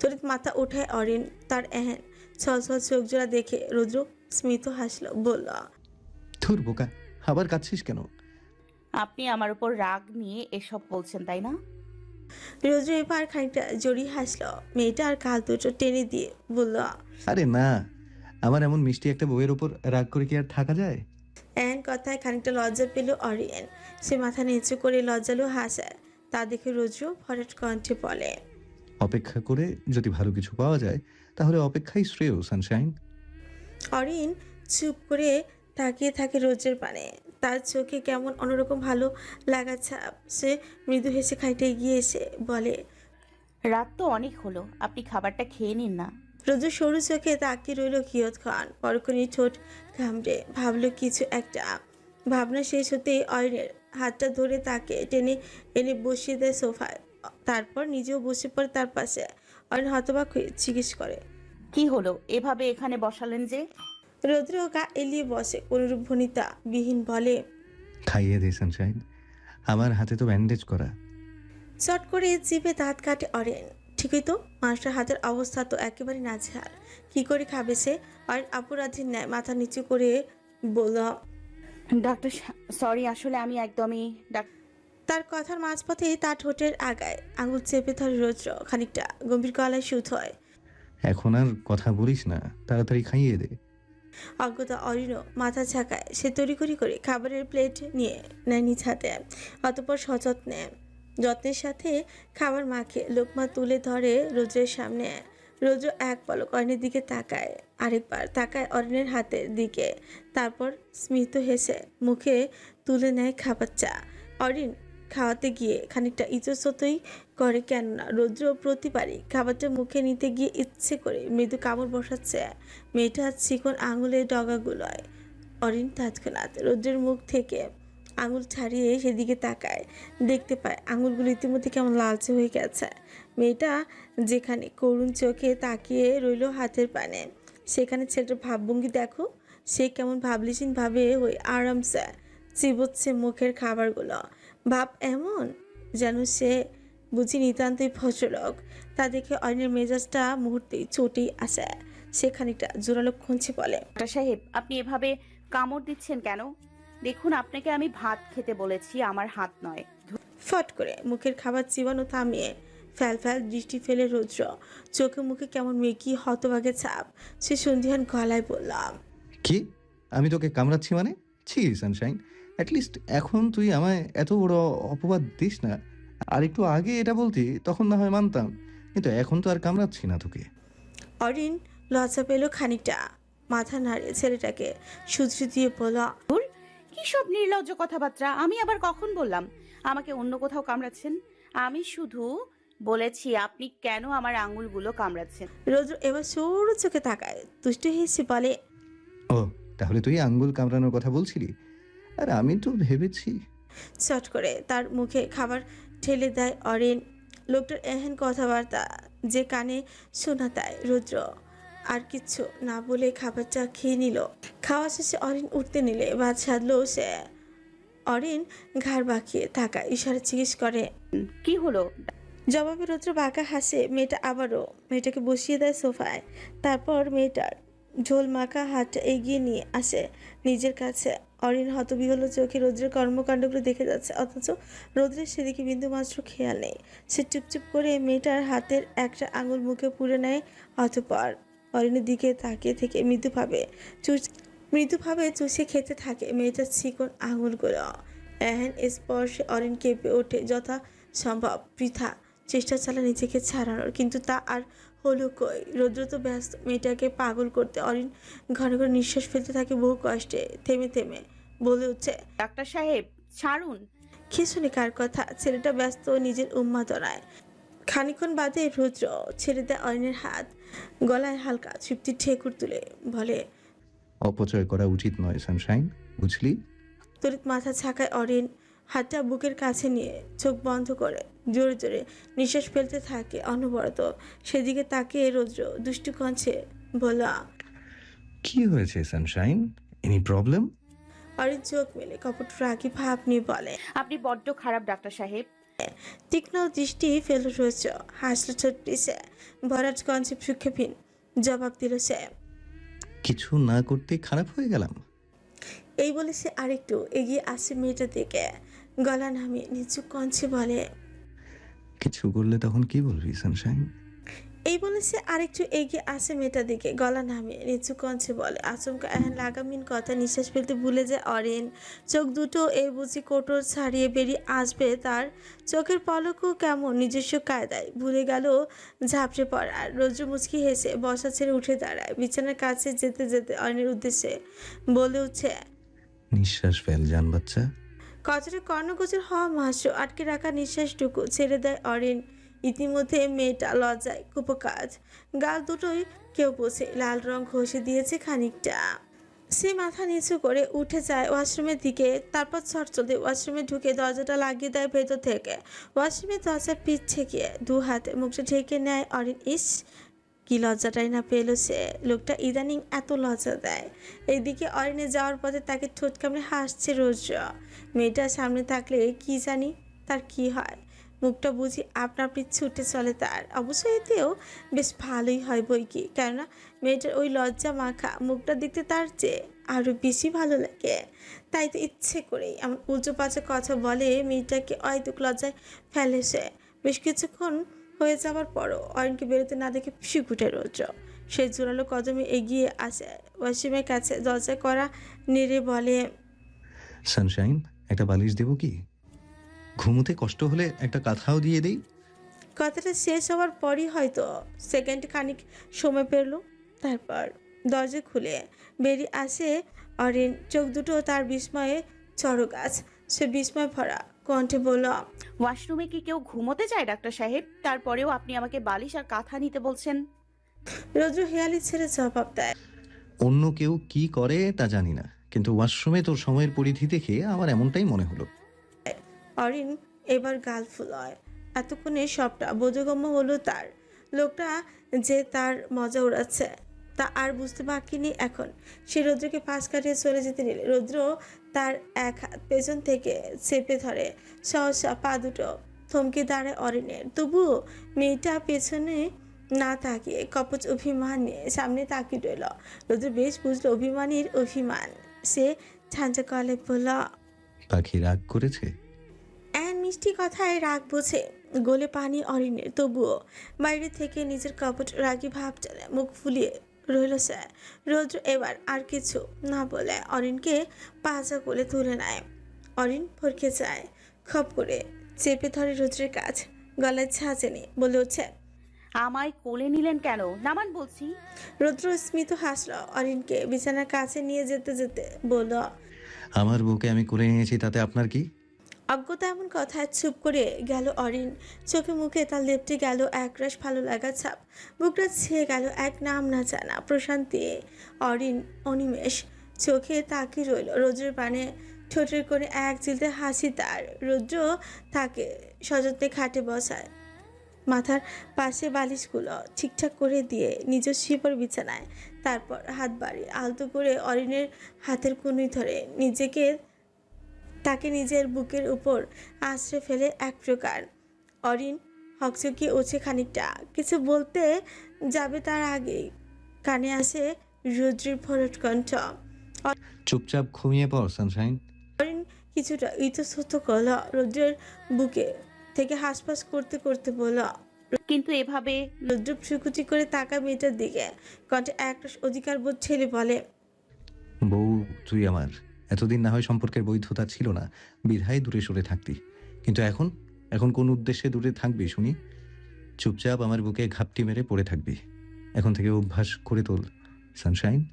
তরিত মাথা ওঠায় অরিন তার এহেন ছল ছল চোখ জোড়া দেখে রুদ্র স্মিত হাসলো বলল ধুর বোকা আবার কাঁদছিস কেন? আপনি আমার উপর রাগ নিয়ে এসব বলছেন তাই না? রুদ্র এবার খানিকটা জড়িয়ে হাসলো মেয়েটা আর কাল দুটো টেনে দিয়ে বলল আরে না আমার এমন মিষ্টি একটা বউয়ের ওপর রাগ করে কি আর থাকা যায়? এহেন কথায় খানিকটা লজ্জা পেল অরিয়েন সে মাথা নিচু করে লজ্জালো হাসায় তা দেখে রুদ্র ভরাট কণ্ঠে বলে অপেক্ষা করে যদি ভালো কিছু পাওয়া যায় তাহলে অপেক্ষাই শ্রেয় সানশাইন। অরিন চুপ করে তাকিয়ে থাকে রোজের পানে। তার চোখে কেমন অন্যরকম ভালো লাগা ছাপ। সে মৃদু হেসে খাইতে এগিয়ে এসে বলে রাত তো অনেক হলো আপনি খাবারটা খেয়ে নিন না। রোজু সরু চোখে তাকিয়ে রইল কিয়ত খান। পরক্ষণি ঠোঁট ঘামড়ে ভাবলো কিছু একটা। ভাবনা শেষ হতেই অয়নের হাতটা ধরে তাকে টেনে এনে বসিয়ে দেয় সোফায়। তারপর নিজেও বসে পড়ে তার পাশে অয়ন হতবাক হয়ে জিজ্ঞেস করে কি হলো? এভাবে এখানে বসালেন যে? রৌদ্র গা এলিয়ে বসে অনুরূপ ভনিতা বিহীন বলে খাইয়ে দে সানশাইন আমার হাতে তো ব্যান্ডেজ করা। চট করে জিভে দাঁত কাটে অরেন। ঠিকই তো মানুষটার হাতের অবস্থা তো একেবারে নাজেহাল। কি করে খাবে সে? অরেন অপরাধীর ন্যায় মাথা নিচু করে বলল ডাক্তার সরি আসলে আমি একদমই ডাক- তার কথার মাঝপথে তার ঠোঁটের আগায় আঙুল চেপে ধরে রৌদ্র খানিকটা গম্ভীর গলায় সুত হয়। এখন আর কথা বলিস না তাড়াতাড়ি খাইয়ে দে। অজ্ঞতা অরিনও মাথা ছাকায় সে তড়িঘড়ি করে খাবারের প্লেট নিয়ে নেয় নিজ হাতে অতপর সযত্নে যত্নের সাথে খাবার মাখে লোকমা তুলে ধরে রোদ্রের সামনে। রোদ্র এক পলক অরিনের দিকে তাকায় আরেকবার তাকায় অরিনের হাতের দিকে তারপর স্মিত হেসে মুখে তুলে নেয় খাবার চা অরিন খাওয়াতে গিয়ে খানিকটা ইতস্ততই করে কেননা রৌদ্র প্রতিবারই খাবারটা মুখে নিতে গিয়ে ইচ্ছে করে মৃদু কামড় বসাচ্ছে। মেয়েটা চিকন আঙুলের ডগাগুলোয়। অরিন তৎক্ষণাৎ রৌদ্রের মুখ থেকে আঙুল ছাড়িয়ে সেদিকে তাকায়। দেখতে পায় আঙুলগুলো ইতিমধ্যে কেমন লালচে হয়ে গেছে। মেয়েটা যেখানে করুণ চোখে তাকিয়ে রইল হাতের পানে। সেখানে ছেলেটার ভাবভঙ্গি দেখো। সে কেমন ভাবলিসীন ভাবে ওই আরামসে চিবোচ্ছে মুখের খাবারগুলো। ভাব এমন যেন সে বুঝি নিতান্তই ফসলক তা দেখে অরিনের মেজাজটা মুহূর্তেই চটেই আসে। সে খানিকটা জোরালো খুঁজছে বলে। ডাক্তার সাহেব আপনি এভাবে কামড় দিচ্ছেন কেন? দেখুন আপনাকে আমি ভাত খেতে বলেছি আমার হাত নয়। ফট করে মুখের খাবার চিবানো থামিয়ে ফ্যাল ফ্যাল দৃষ্টি ফেলে রৌদ্র। চোখে মুখে কেমন মেকি হতভাগে ছাপ। সে সন্ধিহান গলায় বললাম কি? আমি তোকে কামড়াচ্ছি মানে? ছি সানশাইন। অ্যাটলিস্ট এখন তুই আমায় এত বড় অপবাদ দিস না। আর একটু আগে এটা বলতি তখন না হয় মানতাম। কিন্তু এখন তো আর কামড়াচ্ছি না তোকে। অরিন লজ্জা পেল খানিকটা। মাথা নাড়িয়ে ছেলেটাকে। সুধরি দিয়ে বলল কি সব নির্লজ্জ কথাবার্তা? আমি আবার কখন বললাম? আমাকে অন্য কোথাও কামড়াচ্ছেন? আমি শুধু বলেছি আপনি কেন আমার আঙুলগুলো কামড়াচ্ছেন? রৌদ্র এবার সরু চোখে তাকায়। তুষ্ট হেসে বলে ও তাহলে তুই আঙ্গুল কামড়ানোর কথা বলছিলি? আর আমি তো ভেবেছি। চট করে তার মুখে খাবার ঠেলে দেয় অরেন। লোকটার এহেন কথাবার্তা যে কানে শোনা দেয় রুদ্র। আর কিচ্ছু না বলে খাবারটা খেয়ে নিল। খাওয়া শেষে অরিন উঠতে নিলে বা ছাড়লো সে। অরিন ঘাড় বাঁকিয়ে থাকা ইশারা জিজ্ঞেস করে কি হলো? জবাবে রুদ্র বাঁকা হাসে মেয়েটা আবারও মেয়েটাকে বসিয়ে দেয় সোফায়। তারপর মেয়েটার ঝোল মাখা হাতটা এগিয়ে নিয়ে আসে নিজের কাছে। অরিন হতবিহল চোখে রৌদ্রের কর্মকাণ্ডগুলো দেখে যাচ্ছে, অথচ রৌদ্রের সেদিকে বিন্দু মাত্র খেয়াল নেই। সে চুপচুপ করে মেয়েটার হাতের একটা আঙুল মুখে পুড়ে নেয়, অতপর অরিনের দিকে তাকিয়ে থেকে মৃদুভাবে চুষ মৃদুভাবে চুষে খেতে থাকে মেয়েটার চিকন আঙুলগুলো। এহেন স্পর্শে অরিন কেঁপে ওঠে, যথা সম্ভব, পৃথা চেষ্টা চালা নিজেকে ছাড়ানোর, কিন্তু তা আর হলো কই? রৌদ্র তো ব্যস্ত, মেয়েটাকে পাগল করতে অরিন ঘন ঘন নিঃশ্বাস ফেলতে থাকে বহু কষ্টে, থেমে থেমে। বলে উঠছে ডাক্তার সাহেব ছাড়ুন। খিসুনি কার কথা ছেলেটা ব্যস্ত নিজের উন্মাদনায়। খানিক্ষণ বাদে রুদ্র ছেড়ে দেয় অরিনের হাত গলায় হালকা তৃপ্তি ঠেকুর তুলে বলে অপচয় করা উচিত নয় সানশাইন বুঝলি? তড়িৎ মাথা ছাকায় অরিন হাতটা বুকের কাছে নিয়ে চোখ বন্ধ করে জোরে জোরে নিঃশ্বাস ফেলতে থাকে অনবরত। সেদিকে তাকিয়ে রৌদ্র দুষ্টু কঞ্চে বলা কি হয়েছে সানশাইন? এনি প্রবলেম অরিন চোখ মেলে কপট রাগি ভাব নিয়ে বলে। আপনি বড্ড খারাপ ডাক্তার সাহেব। তীক্ষ্ণ দৃষ্টি ফেল রোজ হাসল ছোট পিসে ভরাট কঞ্চে সুক্ষেপহীন জবাব দিল সে। কিছু না করতেই খারাপ হয়ে গেলাম। এই বলে সে আরেকটু এগিয়ে আসে মেয়েটার দিকে গলা নামিয়ে নিচু কঞ্চে বলে কিছু করলে তখন কি বলবি সানশাইন? এই বলে সে আরেকটু এগিয়ে আসে মেয়েটার দিকে। গলা নামিয়ে নিচু কঞ্চে বলে আচমকা এহেন লাগামিন কথা নিঃশ্বাস ফেলতে ভুলে যায় অরেন। চোখ দুটো এই বুঝি কোটর ছাড়িয়ে বেরিয়ে আসবে তার। চোখের পলকও কেমন নিজস্ব কায়দায়। ভুলে গেল ঝাপড়ে পড়ার রৌদ্র মুচকি হেসে বসা ছেড়ে উঠে দাঁড়ায়। বিছানার কাছে যেতে যেতে অরেনের উদ্দেশ্যে বলে উঠছে নিঃশ্বাস ফেল জান বাচ্চা। কতটা কর্ণগোচর হওয়া মাত্র। আটকে রাখা নিঃশ্বাসটুকু ছেড়ে দেয় অরিন। ইতিমধ্যে মেয়েটা লজ্জায় কুপকাজ। গাল দুটোই কেউ পোছে লাল রং ঘষে দিয়েছে খানিকটা। সে মাথা নিচু করে উঠে যায় ওয়াশরুমের দিকে। তারপর চটচলতে ওয়াশরুমে ঢুকে দরজাটা লাগিয়ে দেয় ভেতর থেকে। ওয়াশরুমের দরজা পিঠ ঠেকিয়ে দু হাতে মুখটা ঢেকে নেয়। অরিন, ইস, কি লজ্জাটাই না পেল সে। লোকটা ইদানিং এত লজ্জা দেয়। এইদিকে অরিনে যাওয়ার পথে তাকে ঠোঁট কামড়ে হাসছে রোজ মেয়েটা সামনে থাকলে কি জানি তার কি হয়। মুখটা বুঝি আপনা আপনি ছুটে চলে তার। অবশ্যই এতেও বেশ ভালোই হয় বই কি, কেননা মেয়েটার ওই লজ্জা মাখা মুখটা দেখতে তার চেয়ে আরও বেশি ভালো লাগে। তাই তো ইচ্ছে করেই এমন উঁচু পাচে কথা বলে মেয়েটাকে অয়তুক লজ্জায় ফেলে সে। বেশ কিছুক্ষণ হয়ে যাওয়ার পরও অয়নকে বেরোতে না দেখে শিকুটে রোজ সে জোরালো কদমে এগিয়ে আসে। ওয়াসিমের কাছে দরজা করা নেড়ে বলে, সানশাইন, একটা বালিশ দেবো কি? ঘুমোতে কষ্ট হলে একটা কাঁথাও দিয়ে দেই। কথাটা শেষ হওয়ার পরই হয়তো সেকেন্ড খানিক সময় পেল। তারপর দরজা খুলে বেরিয়ে আসে অরিন। চোখ দুটো তার বিস্ময়ে চড়ো গাছ। সে বিস্ময় ভরা কণ্ঠে বলল ওয়াশরুমে কি কেউ ঘুমোতে যায় ডাক্তার সাহেব? তারপরেও আপনি আমাকে বালিশ আর কাঁথা নিতে বলছেন? রোদ্র হেয়ালি ছেড়ে জবাব দেয় অন্য কেউ কি করে তা জানি না। কিন্তু ওয়াশরুমে তোর সময়ের পরিধি দেখে আমার এমনটাই মনে হলো। অরিন এবার গাল ফুলয়। এতক্ষণে সবটা বোধগম্য হলো তার। লোকটা যে তার মজা উড়াচ্ছে, তা আর বুঝতে বাকি নেই এখন। সে রৌদ্রকে পাশ কাটিয়ে চলে যেতে নিলে। রৌদ্র তার এক হাত পেছন থেকে চেপে ধরে, সহসা পা দুটো থমকে দাঁড়ায় অরিনের। তবুও মেয়েটা পেছনে না তাকিয়ে কপচ অভিমান নিয়ে সামনে তাকিয়ে রইল। রৌদ্র বেশ বুঝলো অভিমানীর অভিমান। সে ঝাঁঝা কলে বলল পাখি রাগ করেছে? মিষ্টি কথায় রাগ বোঝে। গোলে পানি অরিনের তবুও। বাইরে থেকে নিজের কপট রাগি ভাব চলে মুখ ফুলিয়ে রইল স্যার রৌদ্র এবার আর কিছু না বলে অরিনকে পাজা কোলে তুলে নেয়। অরিন ভরকে যায় খপ করে চেপে ধরে রৌদ্রের কাজ গলায় ছাঁচে নিয়ে বলে উঠছে আমায় কোলে নিলেন কেন? নামান বলছি। রৌদ্র স্মিত হাসল অরিনকে বিছানার কাছে নিয়ে যেতে যেতে বলল আমার বউকে আমি করে নিয়েছি তাতে আপনার কি? অজ্ঞতা এমন কথায় চুপ করে গেল অরিন। চোখে মুখে তার লেপটে গেল একরাশ ভালো লাগা ছাপ। বুকটা ছেয়ে গেল এক নাম না জানা প্রশান্তি। অরিন অনিমেষ, চোখে তাকিয়ে রইল রোদ্রের পানে। ঠোঁটের করে এক চিলতে হাসি তার। রৌদ্র তাকে সযত্নে খাটে বসায়। মাথার পাশে বালিশগুলো ঠিকঠাক করে দিয়ে নিজের শিপর বিছানায়। তারপর হাত বাড়ি আলতো করে অরিনের হাতের কুনুই ধরে নিজেকে তাকে নিজের বুকের উপর আশ্রে ফেলে এক প্রকার। অরিন হকচকিয়ে ওঠে খানিকটা। কিছু বলতে যাবে তার আগেই। কানে আসে রুদ্রের ভরট কণ্ঠ। চুপচাপ ঘুমিয়ে পড় সানশাইন। অরিন কিছুটা ইতস্তত করল রুদ্রের বুকে থেকে হাসপাস করতে করতে বলল কিন্তু এভাবে রুদ্র ফুকুচি করে তাকা মেয়েটার দিকে। কণ্ঠে এক অধিকার বোধ ছেলে বলে বউ তুই আমার এতদিন না হয় সম্পর্কের বৈধতা ছিল না। বিধায় দূরে সরে থাকতি। কিন্তু এখন? এখন কোন উদ্দেশ্যে দূরে থাকবি, শুনি? চুপচাপ আমার বুকে ঘাপটি মেরে পড়ে থাকবি। এখন থেকে অভ্যাস করে তোল, সানশাইন।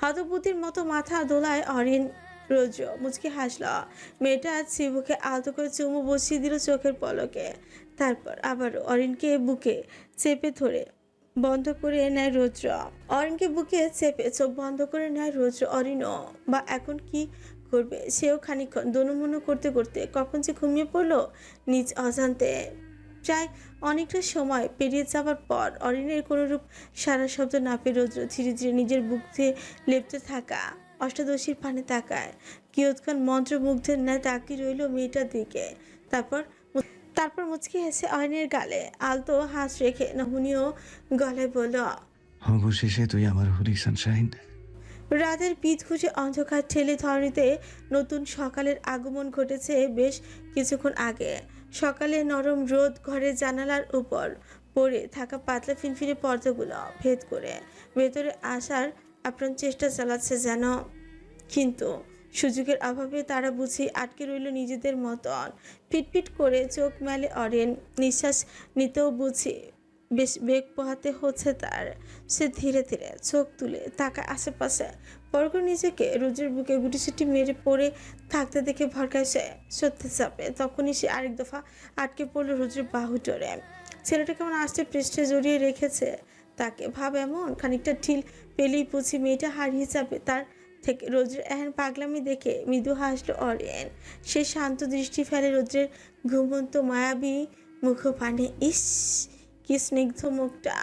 হতবুদ্ধির মতো মাথা দোলায় অরিন রোজ মুচকি হাসল। মেয়েটা চিবুকে আলতো করে চুমু বসিয়ে দিল চোখের পলকে। তারপর আবার অরিনকে বুকে চেপে ধরে বন্ধ করে নেয় রৌদ্র। অরিনকে বুকে চেপে চোখ বন্ধ করে নেয় রৌদ্র অরিনও। বা এখন কি করবে? সেও খানিকক্ষণ দনুমনু করতে করতে কখন যে ঘুমিয়ে পড়ল নিজ অজান্তে। প্রায় অনেকটা সময় পেরিয়ে যাওয়ার পর অরিনের কোনোরূপ সারা শব্দ না পেয়ে রৌদ্র ধীরে ধীরে নিজের বুকে লেপতে থাকা অষ্টাদশীর পানে তাকায়। কিয়ৎক্ষণ মন্ত্রমুগ্ধের ন্যায় তাকিয়ে রইল মেয়েটার দিকে। তারপর তারপর মুচকি হেসে অয়নের গালে আলতো হাত রেখে নমনীয় গলায় বলল অবশেষে তুই আমার হলি সানশাইন। রাতের পিঠ খুঁজে অন্ধকার ঠেলে ধরণীতে নতুন সকালের আগমন ঘটেছে বেশ কিছুক্ষণ আগে। সকালে নরম রোদ ঘরের জানালার উপর পড়ে থাকা পাতলা ফিনফিনে পর্দাগুলো ভেদ করে ভেতরে আসার আপনার চেষ্টা চালাচ্ছে যেন। কিন্তু সুযোগের অভাবে তারা বুঝি আটকে রইল নিজেদের মতন। ফিটফিট করে চোখ মেলে অরেন, নিঃশ্বাস নিতেও বুঝি বেশ বেগ পোহাতে হচ্ছে তার। সে ধীরে ধীরে চোখ তুলে তাকা আশেপাশে। পরগ নিজেকে রোজের বুকে গুটিসুটি মেরে পড়ে থাকতে দেখে ভরকায় সে সত্যি চাপে। তখনই সে আরেক দফা আটকে পড়ল রোজের বাহু টরে ছেলেটা কেমন আসতে পৃষ্ঠে জড়িয়ে রেখেছে তাকে। ভাব এমন, খানিকটা ঢিল পেলেই পুছি মেয়েটা হারিয়ে যাবে তার থেকে রোদ্রের এহেন পাগলামি দেখে মৃদু হাসলো অরিয়ন। সে শান্ত দৃষ্টি ফেলে রোদ্রের ঘুমন্ত মায়াবী মুখপানে। ইস, কি স্নিগ্ধ মুখটা।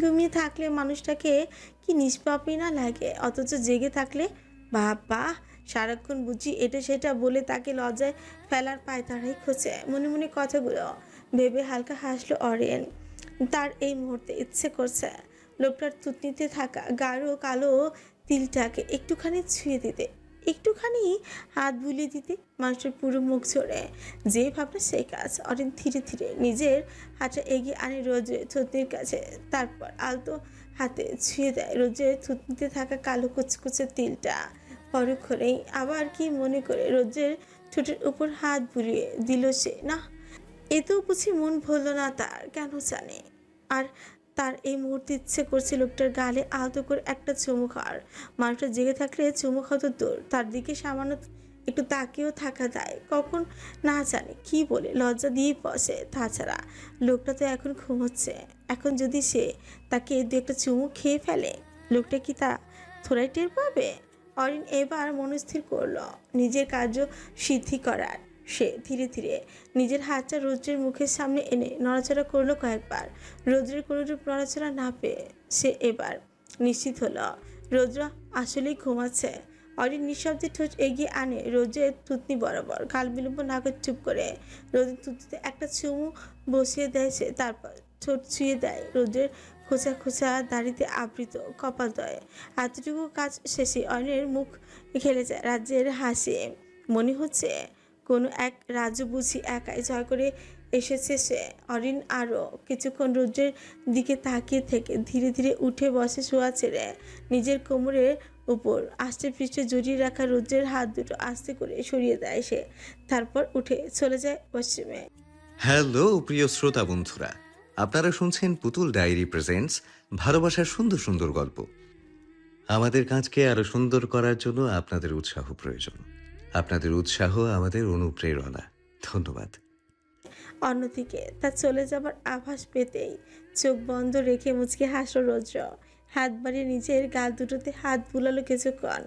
ঘুমিয়ে থাকলে মানুষটাকে কি নিষ্পাপই না লাগে, অথচ জেগে থাকলে বাবা, সারাক্ষণ বুঝি এটা সেটা বলে তাকে লজ্জায় ফেলার পায় তারাই খোঁজে। মনে মনে কথাগুলো ভেবে হালকা হাসলো অরিয়ন। তার এই মুহূর্তে ইচ্ছে করছে লোকটার থুতনিতে থাকা গাঢ় কালো তিলটাকে একটুখানি ছুঁয়ে দিতে, একটুখানি হাত বুলিয়ে দিতে মানুষের পুরো মুখ ছড়ে যে ভাবনা সেই কাজ। অরিন ধীরে ধীরে নিজের হাতটা এগিয়ে আনে রোজের থুতনির কাছে। তারপর আলতো হাতে ছুঁয়ে দেয় রোজের থুতনিতে থাকা কালো কুচকুচে তিলটা। পরক্ষণেই আবার কি মনে করে রোজের ঠোঁটের উপর হাত বুলিয়ে দিল সে না এতেও বুঝি মন ভরল না তার, কেন জানে? আর তার এই মুহূর্তে ইচ্ছে করছে লোকটার গালে আলতো করে একটা চুমু খাওয়ার। মানুষটা জেগে থাকলে চুমু খাওয়া তো দূর। তার দিকে সামান্য একটু তাকিয়েও থাকা যায়। কখন না জানে কি বলে, লজ্জা দিয়েই বসে। তাছাড়া লোকটা তো এখন ঘুমোচ্ছে। এখন যদি সে তাকে দু একটা চুমু খেয়ে ফেলে, লোকটা কি তা থোড়াই টের পাবে? অরিন এবার মনস্থির করল, নিজের কার্য সিদ্ধি করার। সে ধীরে ধীরে নিজের হাতটা রৌদ্রের মুখের সামনে এনে নড়াচড়া করল কয়েকবার। রৌদ্রের কোনো রূপ নড়াচড়া না পেয়ে সে এবার নিশ্চিত হলো। রৌদ্র আসলেই ঘুমাচ্ছে। অরিন নিঃশব্দে ঠোঁট এগিয়ে আনে রোজের থুতনি বরাবর। গাল বিলম্ব না করে চুপ করে রোদের থুতনিতে একটা চুমু বসিয়ে দেয় সে, তারপর ঠোঁট ছুঁয়ে দেয় রোদের খোঁচা খোঁচা দাড়িতে আবৃত কপাল কপালদয়ে এতটুকু কাজ শেষে অয়নের মুখ খেলে যায় রাজ্যের হাসি। মনে হচ্ছে কোনো এক রাজ্য বুঝি একাই জয় করে এসেছে সে। অরিন আরও কিছুক্ষণ রৌদ্রের দিকে তাকিয়ে থেকে ধীরে ধীরে উঠে বসে শোয়া ছেড়ে নিজের কোমরের উপর। আস্তে পৃষ্ঠে জড়িয়ে রাখা রৌদ্রের হাত দুটো আস্তে করে সরিয়ে দেয় সে। তারপর উঠে চলে যায় পশ্চিমে। হ্যালো প্রিয় শ্রোতা বন্ধুরা, আপনারা শুনছেন পুতুল ডায়েরি প্রেজেন্টস, ভালোবাসার সুন্দর সুন্দর গল্প। আমাদের কাজকে আরও সুন্দর করার জন্য আপনাদের উৎসাহ প্রয়োজন। আপনাদের উৎসাহ, আমাদের অনুপ্রেরণা। ধন্যবাদ। অন্যদিকে তার চলে যাবার আভাস পেতেই চোখ বন্ধ রেখে মুচকে হাসলো রৌদ্র। হাত বাড়িয়ে নিজের গাল দুটোতে হাত বুলালো কিছুক্ষণ।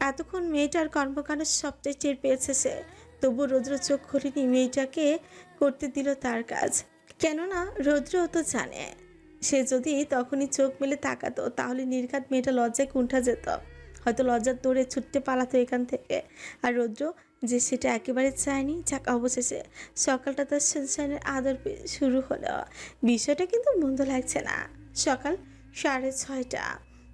এতক্ষণ মেয়েটার কর্মকাণ্ড সবটাই টের পেয়েছে সে। তবু রৌদ্র চোখ খুলিনি মেয়েটাকে করতে দিল তার কাজ। কেননা রৌদ্র তো জানে। সে যদি তখনই চোখ মেলে তাকাতো, তাহলে নির্ঘাত মেয়েটা লজ্জায় কুণ্ঠা যেত। হয়তো লজ্জার তোড়ে ছুটতে পালাতো এখান থেকে। আর রৌদ্র যে সেটা একেবারে চায়নি, যাক অবশেষে সকালটা তার সানশাইনের আদর শুরু হলো। বিষয়টা কিন্তু মন্দ লাগছে না। সকাল সাড়ে ছয়টা।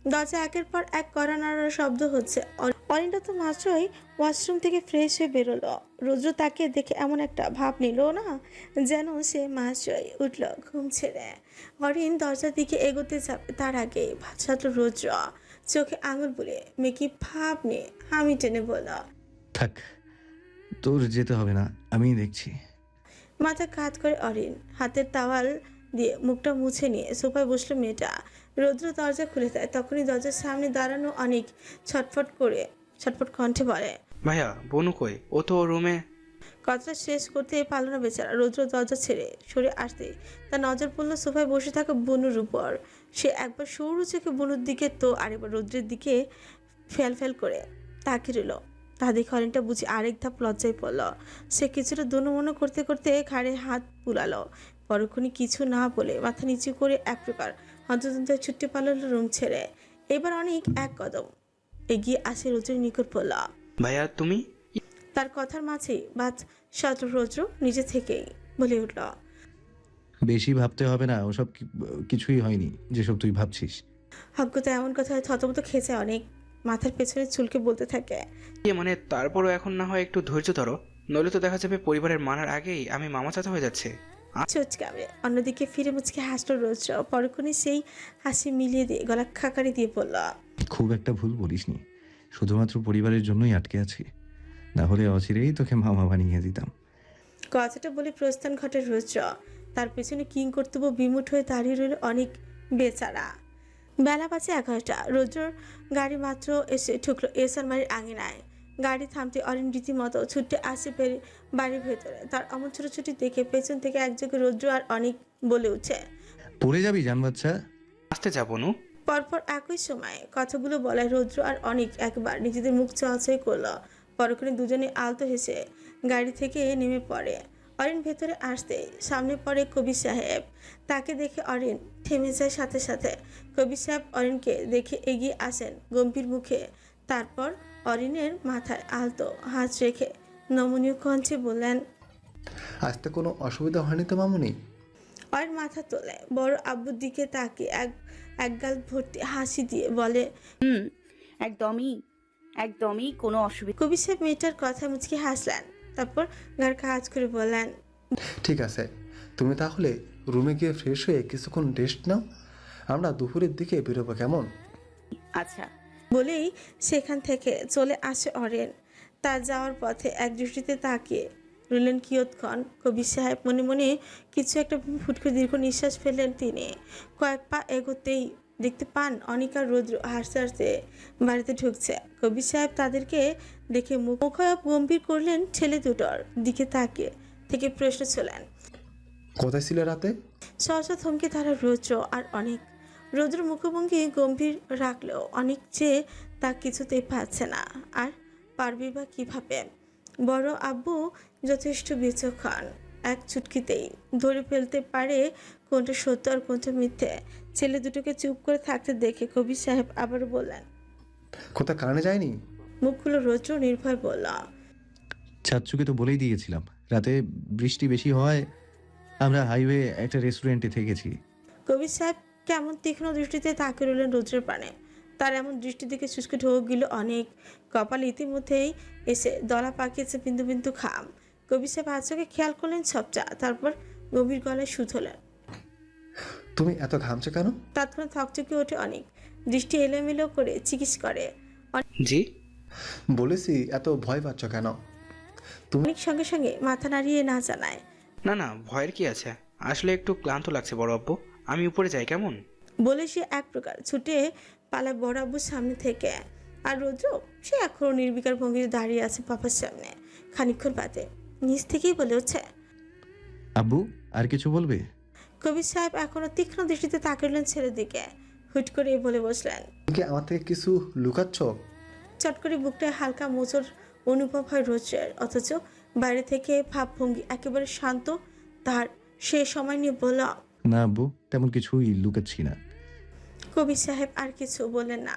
দরজা একের পর এক কড়া নাড়ার শব্দ হচ্ছে। অ- অনিতা তো মাত্রই ওয়াশরুম থেকে ফ্রেশ হয়ে বেরোলো। রৌদ্র তাকে দেখে এমন একটা ভাব নিল না, যেন সে মাত্রই উঠল ঘুম ছেড়ে। অরিন দরজার দিকে এগোতে যাবে তার আগে। ভাষাতো রৌদ্র চোখে আঙুল বলে মেকি ভাব নিয়ে হামি টেনে বলল থাক তোর যেতে হবে না আমি দেখছি। মাথা কাত করে অরিন হাতের তাওয়াল দিয়ে মুখটা মুছে নিয়ে সোফায় বসল মেয়েটা। রৌদ্র দরজা খুলে দেয় তখনই দরজার সামনে দাঁড়ানো অনেক ছটফট করে ছটফট কণ্ঠে বলে ভাইয়া বনু কই? ও তো রুমে। কথাটা শেষ করতে পারল না বেচারা। রৌদ্র দরজা ছেড়ে সরে আসতে তার নজর পড়ল সোফায় বসে থাকা বনুর উপর। সে একবার সৌর চোখে বনুর দিকে তো আরেকবার রৌদ্রের দিকে ফেল ফেল করে তাকিয়ে রইল। তা দেখে অনেকটা বুঝি আরেক ধাপ লজ্জায় পড়ল। সে কিছুটা দনুমনো করতে করতে ঘাড়ে হাত বুলালো। পরক্ষণে কিছু না বলে মাথা নিচু করে এক প্রকার হন্তদন্ত ছুটতে পারল রুম ছেড়ে। এবার অনেক এক কদম এগিয়ে আসে রৌদ্রের নিকট পড়ল। ভাইয়া তুমি? তার কথার মাঝেই বাদ শত রৌদ্র নিজে থেকেই বলে উঠল। বেশি ভাবতে হবে না ওসব কিছুই হয়নি যেসব তুই ভাবছিস। হজ্ঞতা এমন কথায় থতমত খেয়েছে অনেক মাথার পেছনে চুলকে বলতে থাকে। ইয়ে মানে তারপরও এখন না হয় একটু ধৈর্য ধরো নইলে তো দেখা যাবে পরিবারের মানার আগেই আমি মামা চাচা হয়ে যাচ্ছে। চোচকাবে অন্যদিকে ফিরে মুচকে হাসলো রৌদ্র পরক্ষণে সেই হাসি মিলিয়ে দিয়ে গলা খাকারি দিয়ে বলল খুব একটা ভুল বলিসনি শুধুমাত্র পরিবারের জন্যই আটকে আছি না হলে অচিরেই তোকে মামা বানিয়ে দিতাম। কথাটা বলে প্রস্থান ঘটে রৌদ্র তার পেছনে কিং কর্তব্য বিমুঠ হয়ে দাঁড়িয়ে রইল অনেক বেচারা। বেলা বাজে এগারোটা। রৌদ্রর গাড়ি মাত্র এসে ঠুকলো এসার বাড়ির আঙিনায়। গাড়ি থামতে অরিন রীতিমতো ছুটে আসে পেরে বাড়ির ভেতরে। তার অমন ছোটাছুটি দেখে পেছন থেকে একযোগে রৌদ্র আর অনেক বলে উঠে পড়ে যাবি জান বাচ্চা। আসতে যাব নু পরপর একই সময়ে কথাগুলো বলায় রৌদ্র আর অনেক একবার নিজেদের মুখ চাওয়াচাই করল। পরক্ষণে দুজনে আলতো হেসে গাড়ি থেকে নেমে পড়ে। অরিন ভেতরে আসতে সামনে পড়ে কবি সাহেব। তাকে দেখে অরিন থেমে যায় সাথে সাথে। কবি সাহেব অরিনকে দেখে এগিয়ে আসেন গম্ভীর মুখে। তারপর অরিনের মাথায় আলতো হাত রেখে নমনীয় কণ্ঠে বললেন আসতে কোনো অসুবিধা হয়নি তো মামুনি? অরিন মাথা তোলে। বড় আব্বুর দিকে তাকে এক একগাল ভর্তি হাসি দিয়ে বলে হুম একদমই একদমই কোনো অসুবিধা কবি সাহেব মেয়েটার কথা মুচকি হাসলেন। তারপর গার কাজ করে বললেন ঠিক আছে তুমি তাহলে রুমে গিয়ে ফ্রেশ হয়ে কিছুক্ষণ রেস্ট নাও আমরা দুপুরের দিকে বেরোবো কেমন? আচ্ছা। বলেই সেখান থেকে চলে আসে অরেন। তার যাওয়ার পথে এক দৃষ্টিতে তাকিয়ে রইলেন কিয়ৎক্ষণ। কবি সাহেব মনে মনে কিছু একটা ফুটকে দীর্ঘ নিঃশ্বাস ফেললেন তিনি। কয়েক পা এগোতেই দেখতে পান। অনিকা রৌদ্র হাসতে হাসতে বাড়িতে ঢুকছে। কবি সাহেব তাদেরকে দেখে মুখ গম্ভীর করলেন ছেলে দুটোর দিকে তাকিয়ে থেকে প্রশ্ন ছোলেন কোথায় ছিলে রাতে? সহসা থমকে তারা রৌদ্র আর অনেক। রৌদ্র মুখভঙ্গি গম্ভীর রাখলেও অনেক যে তা কিছুতেই পাচ্ছে না। আর পারবি বা কীভাবে? বড় আব্বু যথেষ্ট বিচক্ষণ। এক চুটকিতেই ধরে ফেলতে পারে কোনটা সত্য আর কোনটা মিথ্যে। ছেলে দুটোকে চুপ করে থাকতে দেখে কবি সাহেব আবার বললেন কোথায় কারণে যায়নি? মুখগুলো রৌদ্র নির্ভয় বলল চাচ্চুকে তো বলেই দিয়েছিলাম রাতে বৃষ্টি বেশি হয় আমরা হাইওয়ে একটা রেস্টুরেন্টে থেকেছি। কবি সাহেব কেমন তীক্ষ্ণ দৃষ্টিতে তাকে রইলেন রৌদ্রের পানে। তার এমন দৃষ্টি দিকে শুষ্ক ঢোক গেল অনেক। কপাল ইতিমধ্যেই এসে দলা পাকিয়েছে বিন্দু বিন্দু খাম। কবি সাহেব আজকে খেয়াল করলেন সবটা। তারপর গভীর গলায় সুদ হলেন তুমি এত ঘামছো কেন? তৎক্ষণাৎ থকচকে ওঠে অনেক। দৃষ্টি এলোমেলো করে চিকিৎস করে। জি? বলেছি এত ভয় পাচ্ছ কেন? তুমি অনেক সঙ্গে সঙ্গে মাথা নাড়িয়ে না জানায়। না না ভয়ের কি আছে? আসলে একটু ক্লান্ত লাগছে বড় আব্বু। আমি উপরে যাই কেমন? বলে সে এক প্রকার ছুটে পালায় বড় আব্বুর সামনে থেকে। আর রৌদ্র সে এখনও নির্বিকার ভঙ্গিতে দাঁড়িয়ে আছে পাপার সামনে খানিক্ষণ বাদে। নিচ থেকেই বলে হচ্ছে আব্বু আর কিছু বলবে? কবির সাহেব এখনও তীক্ষ্ণ দৃষ্টিতে তাকালেন ছেলের দিকে। হুট করে বলে বসলেন। কি আমার থেকে কিছু লুকাচ্ছ? চট করে বুকটায় হালকা মোচর অনুভব হয় রোজের অথচ বাইরে থেকে ভাবভঙ্গি একেবারে শান্ত। তার সে সময় নিয়ে বলল না আব্বু তেমন কিছুই লুকাচ্ছি না। কবির সাহেব আর কিছু বললেন না।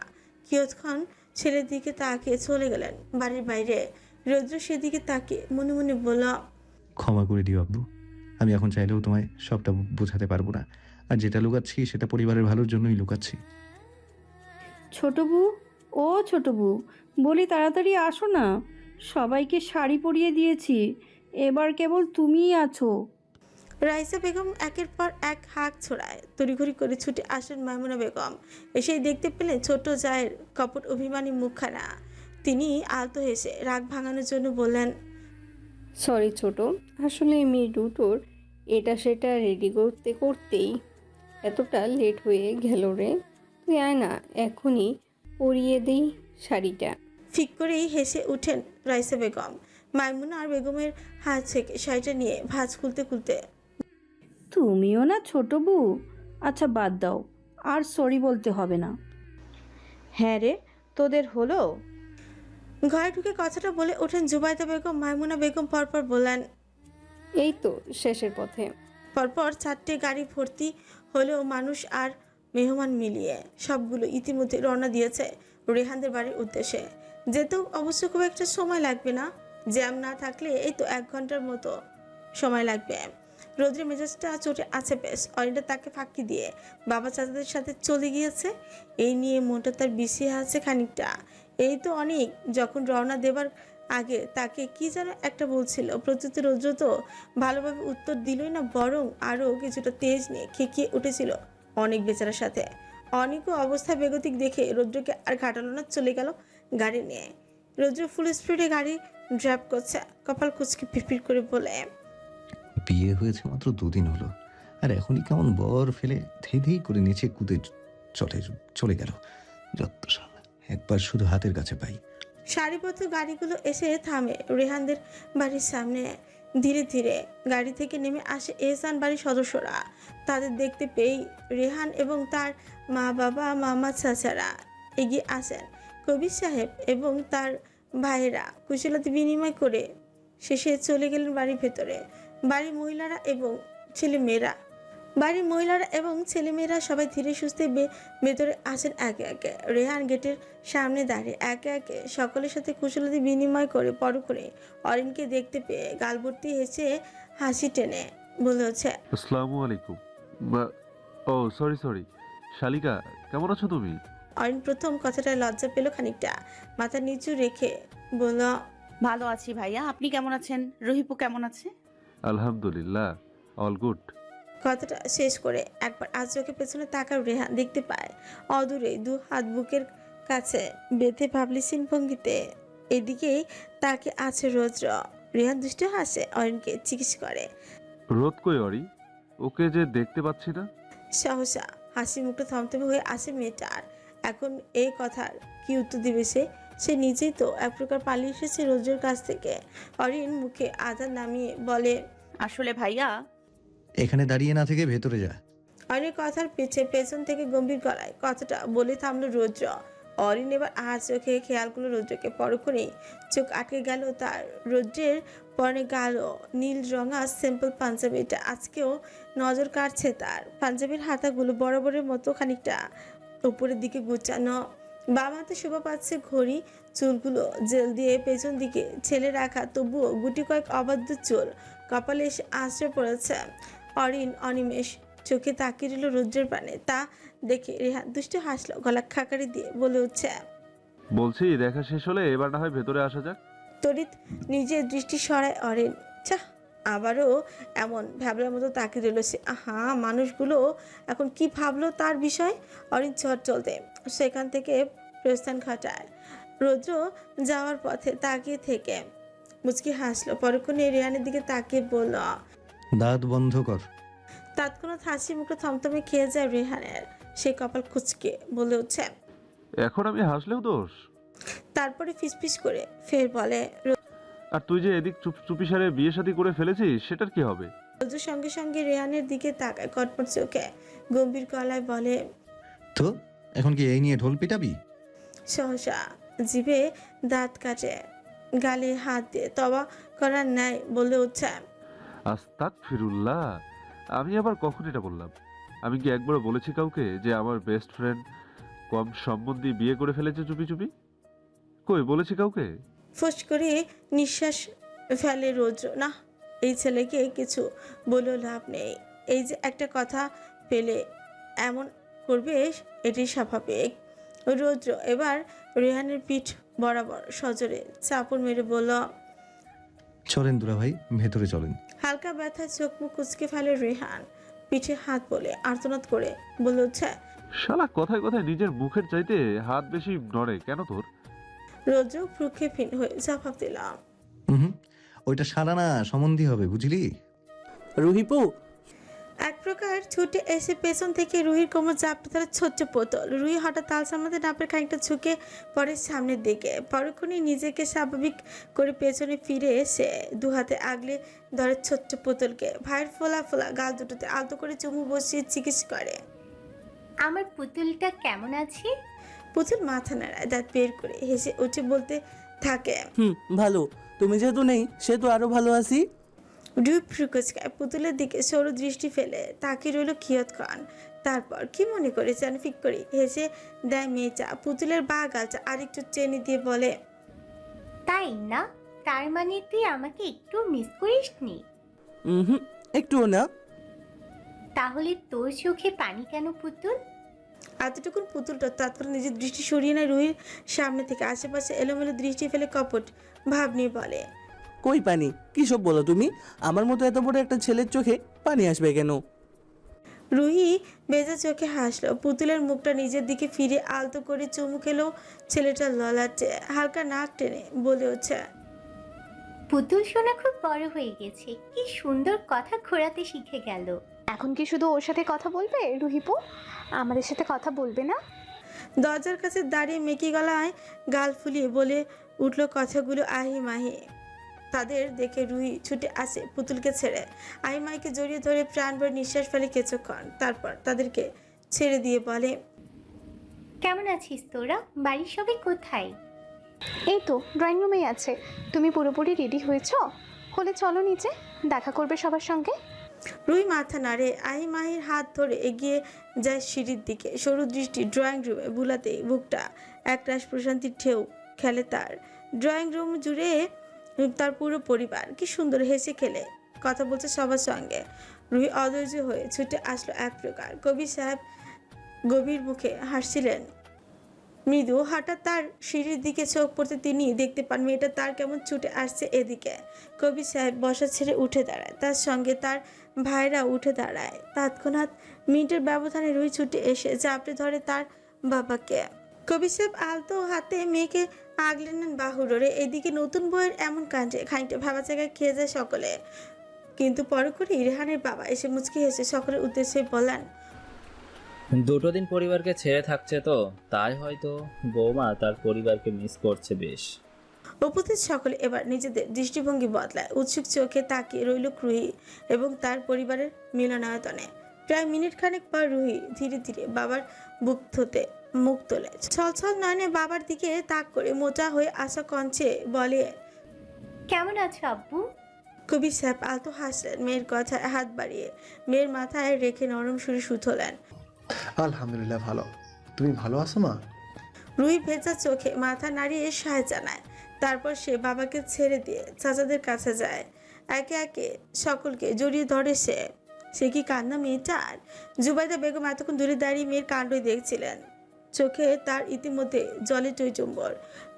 কিয়ৎক্ষণ ছেলের দিকে তাকিয়ে চলে গেলেন বাড়ির বাইরে। রৌদ্র সেদিকে তাকে মনে মনে বলল ক্ষমা করে দিও আব্বু। আমি এখন চাইলেও তোমায় সবটা বোঝাতে পারব না। আর যেটা লুকাচ্ছি সেটা পরিবারের ভালোর জন্যই লুকাচ্ছি। ছোট বউ ও ছোট বউ বলি তাড়াতাড়ি আসো না। সবাইকে শাড়ি পরিয়ে দিয়েছি। এবার কেবল তুমিই আছো। রাইসা বেগম একের পর এক হাঁক ছোড়ায়। তড়িঘড়ি করে ছুটে আসেন মামুনা বেগম। এসেই দেখতে পেলেন ছোট জায়ের কপট অভিমানী মুখখানা। তিনি আলতো হেসে রাগ ভাঙানোর জন্য বললেন সরি ছোট আসলে মেয়ে দুটোর এটা সেটা রেডি করতে করতেই এতটা লেট হয়ে গেল রে। তুই আয় না এখনই পরিয়ে দিই শাড়িটা। ফিক করেই হেসে উঠেন রাইসা বেগম। মাইমুনা আর বেগমের হাত থেকে শাড়িটা নিয়ে ভাঁজ খুলতে খুলতে তুমিও না ছোট বউ? আচ্ছা বাদ দাও আর সরি বলতে হবে না। হ্যাঁ রে তোদের হলো? ঘরে ঢুকে কথাটা বলে ওঠেন জুবাইদা বেগম মাইমুনা বেগম পরপর বললেন এই তো শেষের পথে। পরপর চারটে গাড়ি ভর্তি হলেও মানুষ আর মেহমান মিলিয়ে সবগুলো ইতিমধ্যে রওনা দিয়েছে রেহানদের বাড়ির উদ্দেশ্যে। যেতেও অবশ্য খুব একটা সময় লাগবে না জ্যাম না থাকলে এই তো এক ঘণ্টার মতো সময় লাগবে। রোদ্রের মেজাজটা চটে আছে বেশ অরিনটা তাকে ফাঁকি দিয়ে বাবা চাচাদের সাথে চলে গিয়েছে। এই নিয়ে মনটা তার বিষিয়ে আছে খানিকটা। এই তো অনেক, যখন রওনা দেবার আগে তাকে কি যেন একটা বলছিল প্রত্যুত রৌদ্র তো ভালোভাবে উত্তর দিলই না, বরং আরও কিছুটা তেজ নিয়ে খেকিয়ে উঠেছিল অনেক বেচারার সাথে। অনেকও অবস্থা বেগতিক দেখে রৌদ্রকে আর ঘাটালো না, চলে গেল গাড়ি নিয়ে। রৌদ্র ফুল স্পিডে গাড়ি ড্রাইভ করছে, কপাল কুচকে পিপির করে বলে, বিয়ে হয়েছে মাত্র দুদিন হলো, আর এখনই কেমন বর ফেলে ধেই ধেই করে নিচে কুদে চলে চলে গেল। যত সাল একবার শুধু হাতের কাছে পাই। সারিবদ্ধ গাড়িগুলো এসে থামে। রেহানদের বাড়ির সামনে ধীরে ধীরে গাড়ি থেকে নেমে আসে এহসান বাড়ির সদস্যরা। তাদের দেখতে পেয়েই রেহান এবং তার মা বাবা মামা, চাচারা এগিয়ে আসেন। কবির সাহেব এবং তার ভাইয়েরা কুশলাতে বিনিময় করে শেষে চলে গেলেন বাড়ির ভেতরে। বাড়ির মহিলারা এবং ছেলেমেয়েরা বাড়ির মহিলারা এবং ছেলেমেয়েরা সবাই ধীরে সুস্থে বে- ভেতরে আসেন একে একে। রেহান গেটের সামনে দাঁড়িয়ে একে একে সকলের সাথে কুশলাদি বিনিময় করে পর করে অরিনকে দেখতে পেয়ে গালভর্তি হেসে হাসি টেনে বলে হচ্ছে আসসালামু আলাইকুম। ও সরি সরি শালিকা কেমন আছো তুমি? অরিন প্রথম কথাটা লজ্জা পেল খানিকটা। মাথা নিচু রেখে বলল ভালো আছি ভাইয়া আপনি কেমন আছেন? রহিপু কেমন আছে? আলহামদুলিল্লাহ অল গুড কথাটা শেষ করে একবার আজ চোখে পেছনে তাকার রেহান দেখতে পায় অদূরে দু হাত বুকের কাছে বেঁধে ভাবলিসিন ভঙ্গিতে এদিকেই তাকে আছে রোদ্র। রেহান দুষ্ট হাসে অরিনকে চিকিৎসা করে। রোদ কই অরি? ওকে যে দেখতে পাচ্ছি না। সহসা হাসি মুখটা থমথমে হয়ে আসে মেয়েটার। এখন এই কথার কি উত্তর দিবে সে? সে নিজেই তো এক প্রকার পালিয়ে এসেছে রোজের কাছ থেকে। অরিন মুখে আধার নামিয়ে বলে আসলে ভাইয়া এখানে দাঁড়িয়ে না থেকে ভেতরে যা। অরিনের কথার পিছে পেছন থেকে গম্ভীর গলায় কথাটা বলে থামলো রৌদ্র। অরিন এবার আহার চোখে খেয়াল করল রৌদ্রকে, পরক্ষণেই চোখ আটকে গেল তার। রৌদ্রের পরনে গালো নীল রঙা সিম্পল পাঞ্জাবিটা, আজকেও নজর কাটছে তার। পাঞ্জাবির হাতাগুলো বরাবরের মতো খানিকটা উপরের দিকে গুচানো বাম হাতে শোভা পাচ্ছে ঘড়ি, চুলগুলো জেল দিয়ে পেছন দিকে ছেলে রাখা, তবুও গুটি কয়েক অবাধ্য চুল। কপালে এসে আশ্রয় পড়েছে। অরিন অনিমেষ চোখে তাকিয়ে রইল রৌদ্রের পানে। তা দেখে রেহান দুষ্ট হাসলো গলা খাকারি দিয়ে বলে উঠছে বলছি দেখা শেষ হলে এবার না হয় ভেতরে আসা যাক। তড়িৎ নিজের দৃষ্টি সরায় অরেন। চাহ আবারও এমন ভ্যাবলার মতো তাকিয়ে রইল সে। আহা মানুষগুলো এখন কি ভাবলো তার বিষয়? অরিন চট চলতে সেখান থেকে প্রস্থান ঘটায়। রৌদ্র যাওয়ার পথে তাকিয়ে থেকে মুচকি হাসলো। পরক্ষণে রেহানের দিকে তাকিয়ে বলল দাঁত বন্ধ কর। তৎক্ষণাৎ হাসি মুখে থমথমে খেয়ে যায় রেহানের। সে কপাল কুচকে বলে উঠছে এখন আমি হাসলেও দোষ? তারপরে ফিসফিস করে ফের বলে আর তুই যে এদিক চুপ সারে বিয়ে শাদী করে ফেলেছিস সেটার কি হবে? রোজু সঙ্গে সঙ্গে রেহানের দিকে তাকায় কটমট চোখে। গম্ভীর গলায় বলে তো এখন কি এই নিয়ে ঢোল পিটাবি? সহসা জিভে দাঁত কাটে গালে হাত দিয়ে তবা করার ন্যায় বলে উঠছে আস্তাক ফিরুল্লাহ আমি আবার কখন এটা বললাম? আমি কি একবার বলেছি কাউকে যে আমার বেস্ট ফ্রেন্ড কম সম্বন্ধী বিয়ে করে ফেলেছে চুপি চুপি? কই, বলেছি কাউকে? ফুস করে নিঃশ্বাস ফেলে রোদ্র না, এই ছেলেকে কিছু বলেও লাভ নেই। এই যে একটা কথা পেলে এমন করবে এটি স্বাভাবিক। রৌদ্র এবার রেহানের পিঠ বরাবর সজোরে চাপড় মেরে বলল চলেন দুরা ভাই ভেতরে চলেন। হালকা ব্যথা চোখ মুখ কুচকে ফেলে রেহান। পিঠে হাত বলে আর্তনাদ করে বলল ছ্যা শালা কথায় কথায় নিজের মুখের চাইতে হাত বেশি নড়ে কেন তোর? রৌদ্র ভ্রুক্ষেপহীন হয়ে জবাব দিলাম। হুম ওইটা সারা না সম্বন্ধী হবে বুঝলি? রুহিপু এক প্রকার ছুটে এসে পেছন থেকে রুহির কোমর চাপটে তার ছোট্ট পোতল। রুহি হঠাৎ তাল সামলাতে না পেরে খানিকটা ঝুঁকে পরে সামনের দিকে। পরক্ষণে নিজেকে স্বাভাবিক করে পেছনে ফিরে এসে দু হাতে আগলে ধরে ছোট্ট পুতুলকে। ভাইয়ের ফোলা ফোলা গাল দুটোতে আলতো করে চুমু বসিয়ে চিকিৎস করে আমার পুতুলটা কেমন আছে? পুতুল মাথা নাড়ায় দাঁত বের করে হেসে উঠে বলতে থাকে হুম ভালো। তুমি যেহেতু নেই সেহেতু আরও ভালো আছি। ডুব ফ্রুকুচকায় পুতুলের দিকে সরু দৃষ্টি ফেলে তাকে রইল কিয়ত খান তারপর কি মনে করে যেন ফিক করে হেসে দেয় মেয়েটা। পুতুলের বা গালটা আরেকটু চেনি দিয়ে বলে তাই না? তার মানে তুই আমাকে একটু মিস করিসনি? হুম একটুও না। তাহলে তোর চোখে পানি কেন পুতুল? এতটুকুন পুতুলটা তৎক্ষণাৎ নিজের দৃষ্টি সরিয়ে নেয় রুহির সামনে থেকে। আশেপাশে এলোমেলো দৃষ্টি ফেলে কপট ভাব নিয়ে বলে কই পানি? কী সব বলো তুমি? আমার মতো এত বড় একটা ছেলের চোখে পানি আসবে কেন? রুহি বেজা চোখে হাসলো। পুতুলের মুখটা নিজের দিকে ফিরে আলতো করে চুমু খেলো। ছেলেটা ললাটে হালকা নাক টেনে বলে ওঠে পুতুল সোনা খুব বড় হয়ে গেছে। কি সুন্দর কথা ঘোরাতে শিখে গেল। এখন কি শুধু ওর সাথে কথা বলবে রুহিপু? আমাদের সাথে কথা বলবে না? দরজার কাছে দাঁড়িয়ে মেকি গলায় গাল ফুলিয়ে বলে উঠল কথাগুলো আহি মাহি। তাদের দেখে রুহি ছুটে আসে পুতুলকে ছেড়ে। আহি মাহিকে জড়িয়ে ধরে প্রাণ ভরে নিঃশ্বাস ফেলে কিছুক্ষণ তারপর তাদেরকে ছেড়ে দিয়ে বলে কেমন আছিস তোরা? বাড়ির সবাই কোথায়? এই তো ড্রয়িং রুমেই আছে। তুমি পুরোপুরি রেডি হয়েছো? হলে চলো নিচে দেখা করবে সবার সঙ্গে? রুই মাথা নাড়ে আই মাহির হাত ধরে এগিয়ে যায় সিঁড়ির দিকে। সরু দৃষ্টি ড্রয়িং রুমে বুলাতেই বুকটা একরাশ প্রশান্তির ঢেউ খেলে তার। ড্রয়িং রুম জুড়ে তার পুরো পরিবার কি সুন্দর হেসে খেলে। কথা বলছে সবার সঙ্গে। রুহি অধৈর্য হয়ে ছুটে আসলো এক প্রকার। কবি সাহেব গভীর মুখে হাসছিলেন। মৃদু, হঠাৎ তার সিঁড়ির দিকে চোখ পড়তে তিনি দেখতে পান মেয়েটা তার কেমন ছুটে আসছে এদিকে। কবি সাহেব বসা ছেড়ে উঠে দাঁড়ায়। তার সঙ্গে তার ভাইরা উঠে দাঁড়ায়। তৎক্ষণাৎ মিনিটের ব্যবধানে রুই ছুটে এসে চাপড়ে ধরে তার বাবাকে। কবি সাহেব আলতো হাতে মেয়েকে আগলে নেন বাহুডোরে এদিকে নতুন বইয়ের এমন কাণ্ডে খানিকটা ভাবা জায়গায় খেয়ে যায় সকলে। কিন্তু পরে করে রেহানের বাবা এসে মুচকি হেসে সকলের উদ্দেশ্যে বলেন দুটো দিন পরিবারকে ছেড়ে থাকছে তো তাই হয়তো বৌমা তার পরিবারকে মিস করছে বেশ। উপস্থিত সকলে এবার নিজেদের দৃষ্টিভঙ্গি বদলায়। উৎসুক চোখে তাকিয়ে রইল রুহি এবং তার পরিবারের মিলনায়তনে। প্রায় মিনিট খানেক পর রুহি ধীরে ধীরে বাবার বুক থতে মুখ তোলে ছলছল নয়নে বাবার দিকে তাক করে মোটা হয়ে আসা কঞ্চে বলে কেমন আছো আব্বু? কবি সাহেব আলতো হাসলেন মেয়ের কথায় হাত বাড়িয়ে মেয়ের মাথায় রেখে নরম সুরে সুথলেন আলহামদুলিল্লাহ ভালো। তুমি ভালো আছো মা? রুই ভেজা চোখে মাথা নাড়িয়ে সায় জানায়। তারপর সে বাবাকে ছেড়ে দিয়ে চাচাদের কাছে যায়। একে একে সকলকে জড়িয়ে ধরে সে। সে কি কান্না মেয়েটার? জুবাইদা বেগম এতক্ষণ দূরে দাঁড়িয়ে মেয়ের কাণ্ডই দেখছিলেন। চোখে তার ইতিমধ্যে জলে টইচুম্বর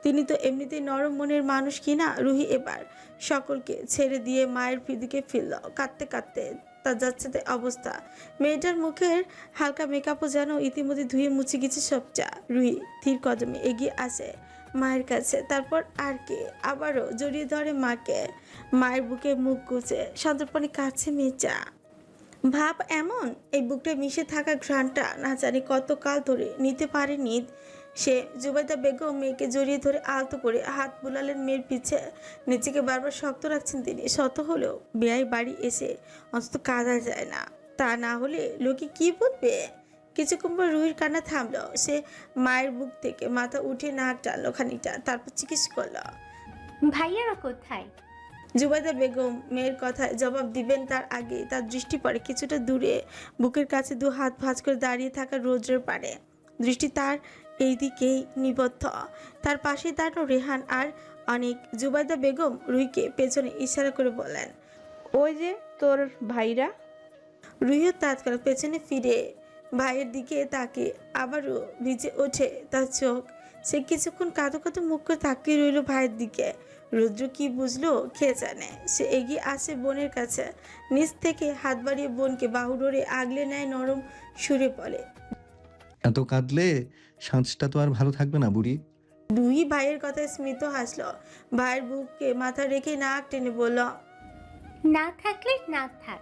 তিনি তো এমনিতেই নরম মনের মানুষ কিনা রুহি এবার। সকলকে ছেড়ে দিয়ে মায়ের দিকে ফিরল। কাঁদতে কাঁদতে তার যাচ্ছে অবস্থা। মেয়েটার মুখের হালকা মেকআপও যেন ইতিমধ্যে ধুয়ে মুছে গেছে সবটা। রুহি ধীর কদমে এগিয়ে আসে মায়ের কাছে। তারপর আর কে? আবারও জড়িয়ে ধরে মাকে। মায়ের বুকে মুখ গুছে সন্তর্পণে কাছে মেয়েটা। ভাব এমন, এই বুকটা মিশে থাকা ঘ্রাণটা না জানি কতকাল ধরে নিতে পারেনি। সে জুবাইদা বেগম মেয়েকে জড়িয়ে ধরে আলতো করে হাত বুলালেন মেয়ের পিছে। নিজেকে বারবার শক্ত রাখছেন তিনি। শত হলেও বেয়াই বাড়ি এসে অন্তত কাঁদা যায় না। তা না হলে লোকে কি বলবে? কিছুক্ষণ পর রুহির কান্না থামলো। সে মায়ের বুক থেকে মাথা উঠে নাক টানলো খানিকটা, তারপর চিকিৎসা করল, ভাইয়ারা কোথায়? জুবাইদা বেগম মেয়ের কথায় জবাব দিবেন তার আগে। তার দৃষ্টি পড়ে কিছুটা দূরে বুকের কাছে দু হাত ভাঁজ করে দাঁড়িয়ে থাকা রোদ্রের পারে দৃষ্টি তার এই দিকেই নিবদ্ধ। তার পাশে দাঁড়ানো রেহান আর অনেক। জুবাইদা বেগম রুইকে পেছনে ইশারা করে বলেন ওই যে তোর ভাইরা? রুহিও তৎকাল পেছনে ফিরে ভাইয়ের দিকে তাকে আবারও ভিজে ওঠে তার চোখ। সে কিছুক্ষণ কাঁদো কাঁদো মুখ করে তাকিয়ে রইল ভাইয়ের দিকে। রুদ্র কি বুঝলো খেয়ে জানে? সে এগিয়ে আসে বোনের কাছে। নিচ থেকে হাত বাড়িয়ে বোনকে বাহু ডোরে আগলে নেয় নরম সুরে বলে। এত কাঁদলে সাঁচটা তো আর ভালো থাকবে না বুড়ি। দুই ভাইয়ের কথায় স্মিত হাসলো। ভাইয়ের বুককে মাথা রেখে নাক টেনে বলল না থাকলে না থাক।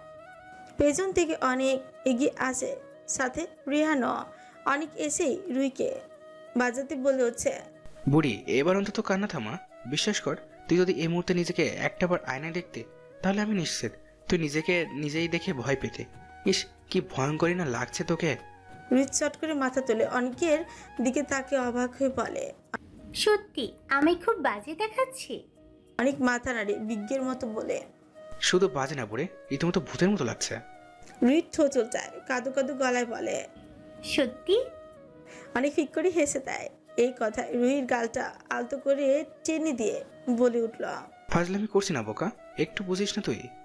পেছন থেকে অনেক এগিয়ে আসে। সাথে রেহানও। অনেক এসেই রুইকে বাজাতে বলে হচ্ছে বুড়ি এবার অন্তত কান্না থামা। বিশ্বাস কর তুই যদি এই মুহূর্তে নিজেকে একটাবার আয়নায় দেখতে তাহলে আমি নিশ্চিত তুই নিজেকে নিজেই দেখে ভয় পেতে। ইস কি ভয়ঙ্করই না লাগছে তোকে। রুই চট করে মাথা তোলে অনেকের দিকে তাকে অবাক হয়ে বলে সত্যি আমি খুব বাজে দেখাচ্ছি। অনেক মাথা নাড়ে বিজ্ঞের মতো বলে শুধু বাজে না বুড়ে রীতিমতো ভূতের মতো লাগছে। রুই ঠোঁচল যায় কাদু কাদু গলায় বলে সত্যি? অনেক ফিক করে হেসে দেয়। এই কথায় রুহির গালটা আলতো করে টেনে দিয়ে বলে উঠল। ফাজলামি করছি না বোকা, একটু বুঝিস না তুই?